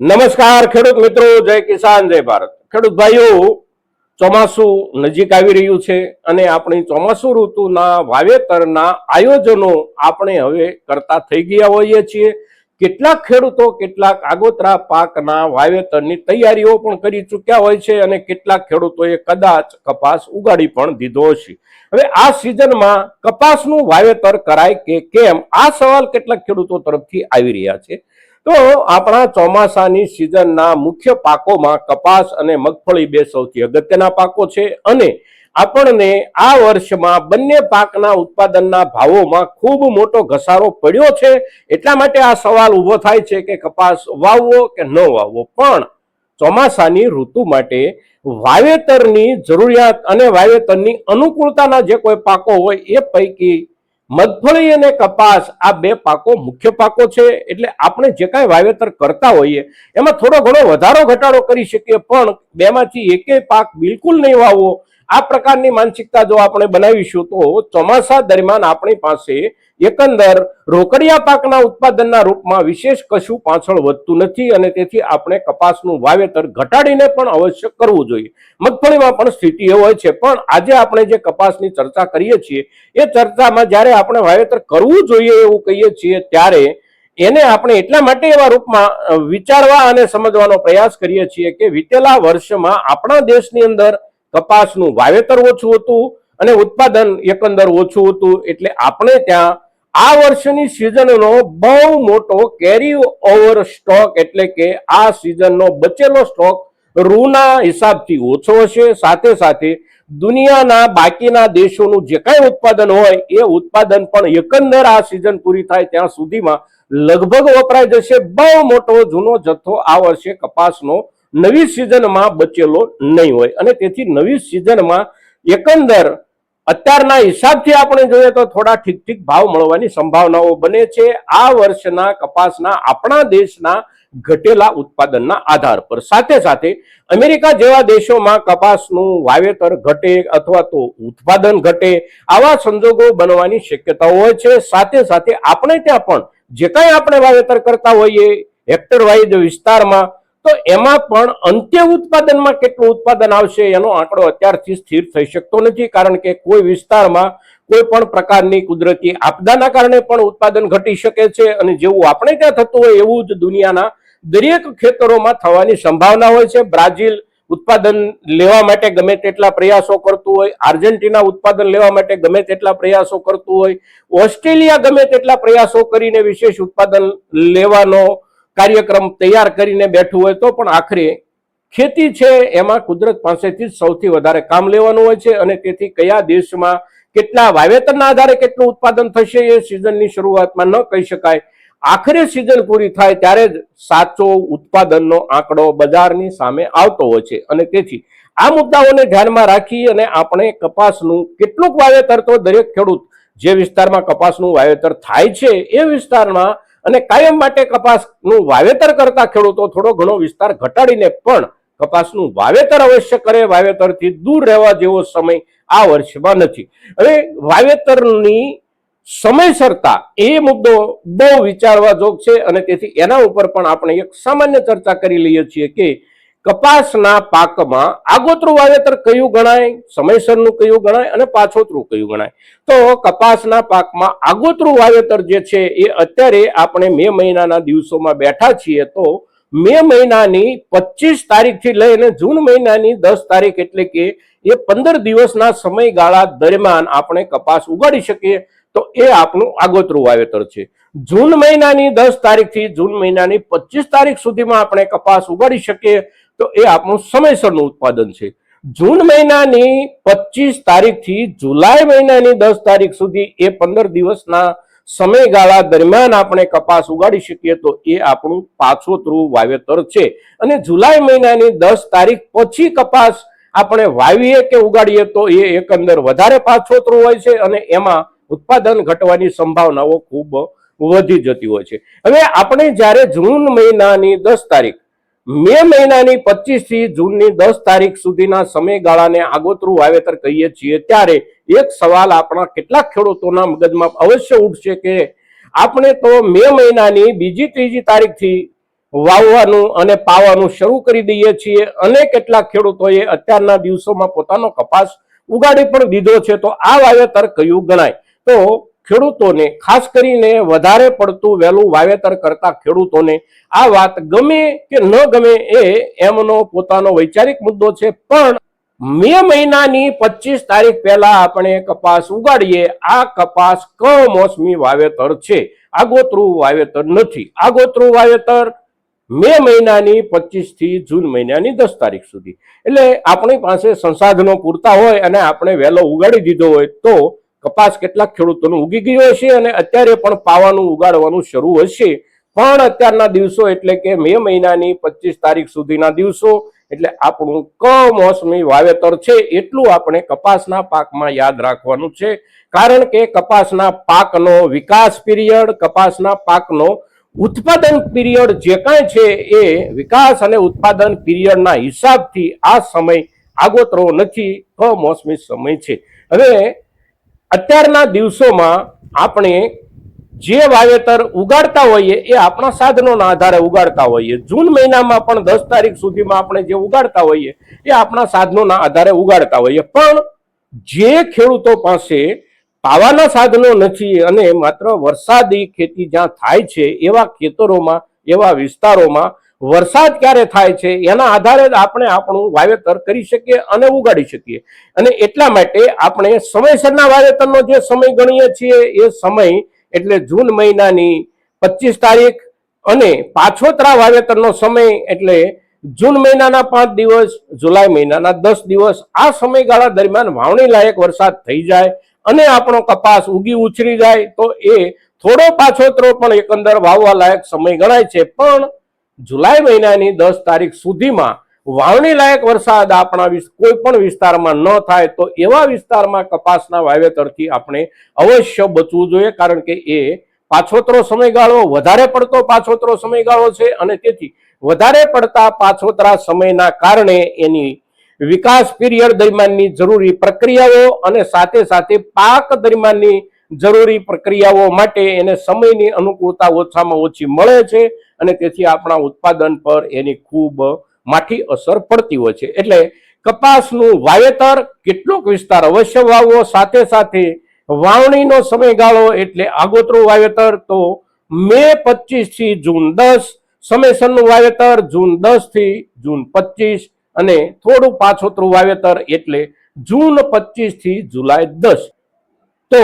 નમસ્કાર ખેડૂત મિત્રો, જય કિસાન, જય ભારત. ખેડૂત ભાઈઓ, ચોમાસું નજીક આવી રહ્યું છે અને આપણી ચોમાસુ ઋતુના વાવેતરના આયોજનો આપણે હવે કરતા થઈ ગયા હોઈએ છીએ. કેટલાક ખેડૂતો, કેટલાક આગોતરા પાકના વાવેતરની તૈયારીઓ પણ કરી ચૂક્યા હોય છે અને કેટલાક ખેડૂતોએ કદાચ કપાસ ઉગાડી પણ દીધો છે. હવે આ સિઝનમાં કપાસનું વાવેતર કરાય કે કેમ? આ સવાલ કેટલાક ખેડૂતો તરફથી આવી રહ્યા છે. તો આપણા ચોમાસાની સિઝનના મુખ્ય પાકોમાં કપાસ અને મગફળી બે સૌથી અગત્યના પાકો છે અને આપણને આ વર્ષમાં બંને પાકના ઉત્પાદનના ભાવોમાં ખૂબ મોટો ઘસારો પડ્યો છે. એટલા માટે આ સવાલ ઊભો થાય છે કે કપાસ વાવવો કે ન વાવવો. પણ ચોમાસાની ઋતુ માટે વાવેતરની જરૂરિયાત અને વાવેતરની અનુકૂળતાના જે કોઈ પાકો હોય એ પૈકી મગફળી અને કપાસ આ બે પાકો મુખ્ય પાકો છે. એટલે આપણે જે કાંઈ વાવેતર કરતા હોઈએ, એમાં થોડો ઘણો વધારો ઘટાડો કરી શકીએ, પણ બેમાંથી એકેય પાક બિલકુલ નહીં વાવવો. આ પ્રકારની માનસિકતા જો આપણે બનાવીશું તો ચોમાસા દરમિયાન આપણી પાસે એકંદર રોકડિયા પાકના ઉત્પાદનના રૂપમાં વિશેષ કશું પાછળ વધતું નથી અને તેથી આપણે કપાસનું વાવેતર ઘટાડીને પણ અવશ્ય કરવું જોઈએ. મગફળીમાં પણ સ્થિતિ એ હોય છે, પણ આજે આપણે જે કપાસની ચર્ચા કરીએ છીએ, એ ચર્ચામાં જ્યારે આપણે વાવેતર કરવું જોઈએ એવું કહીએ છીએ, ત્યારે એને આપણે એટલા માટે એવા રૂપમાં વિચારવા અને સમજવાનો પ્રયાસ કરીએ છીએ કે વિતેલા વર્ષમાં આપણા દેશની અંદર કપાસનું વાવેતર ઓછું હતું અને ઉત્પાદન એકંદર ઓછું હતું એટલે આપણે ત્યાં આ વર્ષની સિઝનનો બહુ મોટો કેરી ઓવર સ્ટોક એટલે કે આ સિઝનનો બચેલો સ્ટોક રૂના હિસાબથી ઓછો હશે. સાથે સાથે દુનિયાના બાકીના દેશોનું જે કાંઈ ઉત્પાદન હોય એ ઉત્પાદન પણ એકંદર આ સિઝન પૂરી થાય ત્યાં સુધીમાં લગભગ વપરાઈ જશે. બહુ મોટો જૂનો જથ્થો આ વર્ષે કપાસનો નવી સિઝનમાં બચેલો નહીં હોય. અને તેથી નવી સિઝનમાં એકંદર અત્યારના હિસાબથી આપણે જોઈએ તો થોડા ઠીક ઠીક ભાવ મળવાની સંભાવનાઓ બને છે. આ વર્ષના કપાસના આપણા દેશના ઘટેલા ઉત્પાદનના આધાર પર. સાથે સાથે અમેરિકા જેવા દેશોમાં કપાસનું વાવેતર ઘટે અથવા તો ઉત્પાદન ઘટે આવા સંજોગો બનવાની શક્યતાઓ હોય છે. સાથે સાથે આપણે ત્યાં પણ જે કાંઈ આપણે વાવેતર કરતા હોઈએ હેક્ટર વાઇઝ વિસ્તારમાં તો એમાં પણ અંત્ય ઉત્પાદનમાં કેટલું ઉત્પાદન આવશે એનો આંકડો અત્યારથી સ્થિર થઈ શકતો નથી, કારણ કે કોઈ વિસ્તારમાં કોઈ પણ પ્રકારની કુદરતી આપદાના કારણે પણ ઉત્પાદન ઘટી શકે છે અને જેવું આપણે ત્યાં થતું હોય એવું જ દુનિયાના દરેક ખેતરોમાં થવાની સંભાવના હોય છે. બ્રાઝિલ ઉત્પાદન લેવા માટે ગમે તેટલા પ્રયાસો કરતું હોય, આર્જેન્ટિના ઉત્પાદન લેવા માટે ગમે તેટલા પ્રયાસો કરતું હોય, ઓસ્ટ્રેલિયા ગમે તેટલા પ્રયાસો કરીને વિશેષ ઉત્પાદન લેવાનો કાર્યક્રમ તૈયાર કરીને બેઠું હોય તો પણ આખરે ખેતી છે એમાં કુદરત પાસેથી જ સૌથી વધારે કામ લેવાનું હોય છે અને તેથી કયા દેશમાં કેટલા વાવેતરના આધારે કેટલું ઉત્પાદન થશે એ સિઝનની શરૂઆતમાં ન કહી શકાય. આખરે સિઝન પૂરી થાય ત્યારે જ સાચો ઉત્પાદનનો આંકડો બજારની સામે આવતો હોય છે અને તેથી આ મુદ્દાઓને ધ્યાનમાં રાખી અને આપણે કપાસનું કેટલુંક વાવેતર તો દરેક ખેડૂત જે વિસ્તારમાં કપાસનું વાવેતર થાય છે એ વિસ્તારમાં અને કાયમ માટે કપાસનું વાવેતર કરતા ખેડૂતો થોડો ઘણો વિસ્તાર ઘટાડીને પણ કપાસનું વાવેતર અવશ્ય કરે. વાવેતરથી દૂર રહેવા જેવો સમય આ વર્ષમાં નથી. હવે વાવેતરની સમયસરતા એ મુદ્દો બહુ વિચારવા જોગ છે અને તેથી એના ઉપર પણ આપણે એક સામાન્ય ચર્ચા કરી લઈએ છીએ કે કપાસના પાકમાં આગોતરું વાવેતર કયું ગણાય? સમયસરનું કયું ગણાય અને પાછોતરું કયું ગણાય? તો કપાસના પાકમાં આગોતરું વાવેતર જે છે એ અત્યારે આપણે મે મહિનાના દિવસોમાં બેઠા છીએ તો મે મહિનાની પચીસ તારીખથી લઈને જૂન મહિનાની દસ તારીખ એટલે કે એ પંદર દિવસના સમયગાળા દરમિયાન આપણે કપાસ ઉગાડી શકીએ તો એ આપણું આગોતરું વાવેતર છે. જૂન મહિનાની દસ તારીખથી જૂન મહિનાની પચીસ તારીખ સુધીમાં આપણે કપાસ ઉગાડી શકીએ તો એ આપણું સમયસરનું ઉત્પાદન છે. જૂન મહિનાની પચીસ તારીખથી જુલાઈ મહિનાની દસ તારીખ સુધી એ પંદર દિવસના સમયગાળા દરમિયાન આપણે કપાસ ઉગાડી શકીએ તો એ આપણું પાછોતરું વાવેતર છે. અને જુલાઈ મહિનાની દસ તારીખ પછી કપાસ આપણે વાવીએ કે ઉગાડીએ તો એ એકંદર વધારે પાછોતરું હોય છે અને એમાં ઉત્પાદન ઘટવાની સંભાવનાઓ ખૂબ વધી જતી હોય છે. હવે આપણે જ્યારે જૂન મહિનાની દસ તારીખ મે મહિનાની પચીસથી જૂનની દસ તારીખ સુધીના સમયગાળાને આગોતરું વાવેતર કહીએ છીએ, ત્યારે એક સવાલ આપણા કેટલાક ખેડૂતોના મગજમાં અવશ્ય ઉઠશે કે આપણે તો મે મહિનાની બીજી ત્રીજી તારીખથી વાવવાનું અને પાવાનું શરૂ કરી દઈએ છીએ. અને કેટલાક ખેડૂતોએ અત્યારના દિવસોમાં પોતાનો કપાસ ઉગાડી પણ દીધો છે, તો આ વાવેતર કયું ગણાય? તો ખેડૂતોને, ખાસ કરીને વધારે પડતું વહેલું વાવેતર કરતા ખેડૂતોને, આ વાત ગમે કે ન ગમે એ એમનો પોતાનો વૈચારિક મુદ્દો છે. પણ મે મહિનાની પચીસ તારીખ પહેલા આપણે કપાસ ઉગાડીએ. આ કપાસ કમોસમી વાવેતર છે. આગોતરું વાવેતર નથી. આગોતરું વાવેતર મે મહિનાની પચીસથી જૂન મહિનાની દસ તારીખ સુધી. એટલે આપણી પાસે સંસાધનો પૂરતા હોય અને આપણે વહેલો ઉગાડી દીધો હોય તો કપાસ કેટલાક ખેડૂતોનું ઉગી ગયો હશે અને અત્યારે પણ પાવાનું ઉગાડવાનું શરૂ હશે. પણ અત્યારના દિવસો એટલે કે મે મહિનાની પચીસ તારીખ સુધીના દિવસો, એટલે આપણું કમોસમી વાવેતર છે એટલું આપણે કપાસના પાકમાં યાદ રાખવાનું છે. કારણ કે કપાસના પાકનો વિકાસ પીરિયડ, કપાસના પાકનો ઉત્પાદન પીરિયડ જે કાંઈ છે એ વિકાસ અને ઉત્પાદન પીરિયડના હિસાબથી આ સમય આગોતરો નથી, કમોસમી સમય છે. હવે અત્યારના દિવસોમાં આપણે જે વાવેતર ઉગાડતા હોઈએ એ આપણા સાધનોના આધારે ઉગાડતા હોઈએ. જૂન મહિનામાં પણ દસ તારીખ સુધીમાં આપણે જે ઉગાડતા હોઈએ એ આપણા સાધનોના આધારે ઉગાડતા હોઈએ. પણ જે ખેડૂતો પાસે પાવાના સાધનો નથી અને માત્ર વરસાદી ખેતી જ્યાં થાય છે એવા ખેતરોમાં, એવા વિસ્તારોમાં વરસાદ ક્યારે થાય છે, એના આધારે જ આપણે આપણું વાવેતર કરી શકીએ અને ઉગાડી શકીએ. અને એટલા માટે આપણે સમયસરના વાવેતરનો જે સમય ગણીએ છીએ, એ સમય એટલે જૂન મહિનાની પચીસ તારીખ અને પાછોતરા વાવેતરનો સમય એટલે જૂન મહિનાના પાંચ દિવસ, જુલાઈ મહિનાના દસ દિવસ, આ સમયગાળા દરમિયાન વાવણી લાયક વરસાદ થઈ જાય અને આપણો કપાસ ઉગી ઉછરી જાય, તો એ થોડો પાછોતરો પણ એકંદર વાવવા લાયક સમય ગણાય છે. પણ જુલાઈ મહિનાની દસ તારીખ સુધીમાં વાવણી લાયક વરસાદ આપણા કોઈ પણ વિસ્તારમાં ન થાય તો એવા વિસ્તારમાં કપાસના વાવેતરથી આપણે અવશ્ય બચવું જોઈએ. કારણ કે એ પાછોતરો સમયગાળો, વધારે પડતો પાછોતરો સમયગાળો છે અને તેથી વધારે પડતા પાછોતરા સમયના કારણે એની વિકાસ પીરિયડ દરમિયાનની જરૂરી પ્રક્રિયાઓ અને સાથે સાથે પાક દરમિયાનની જરૂરી પ્રક્રિયાઓ માટે એને સમયની અનુકૂળતા ઓછામાં ઓછી મળે છે. અને તેથી આપણા ઉત્પાદન પર એની ખૂબ માઠી અસર પડતી હોય છે. એટલે કપાસનું વાવેતર કેટલોક વિસ્તાર અવશ્ય વાવવો, સાથે સાથે વાવણીનો સમયગાળો એટલે આગોતરું વાવેતર તો મે પચીસથી જૂન દસ, સમયસરનું વાવેતર જૂન દસથી જૂન પચીસ અને થોડું પાછોતરું વાવેતર એટલે જૂન પચીસથી જુલાઈ દસ. તો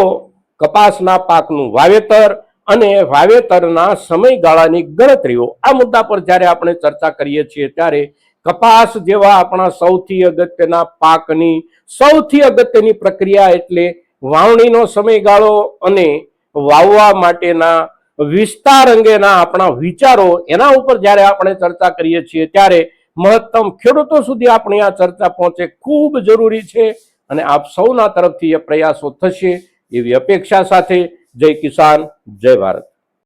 કપાસના પાકનું વાવેતર અને વાવેતરના સમયગાળાની ગણતરીઓ. આ મુદ્દા પર જ્યારે આપણે ચર્ચા કરીએ છીએ ત્યારે કપાસ જેવા આપણા સૌથી અગત્યના પાકની સૌથી અગત્યની પ્રક્રિયા એટલે વાવણીનો સમયગાળો અને વાવવા માટેના વિસ્તાર અંગેના આપણા વિચારો, એના ઉપર જ્યારે આપણે ચર્ચા કરીએ છીએ ત્યારે મહત્તમ ખેડૂતો સુધી આપણી આ ચર્ચા પહોંચે ખૂબ જરૂરી છે અને આપ સૌના તરફથી એ પ્રયાસો થશે એવી અપેક્ષા સાથે જય કિસાન જય ભારત.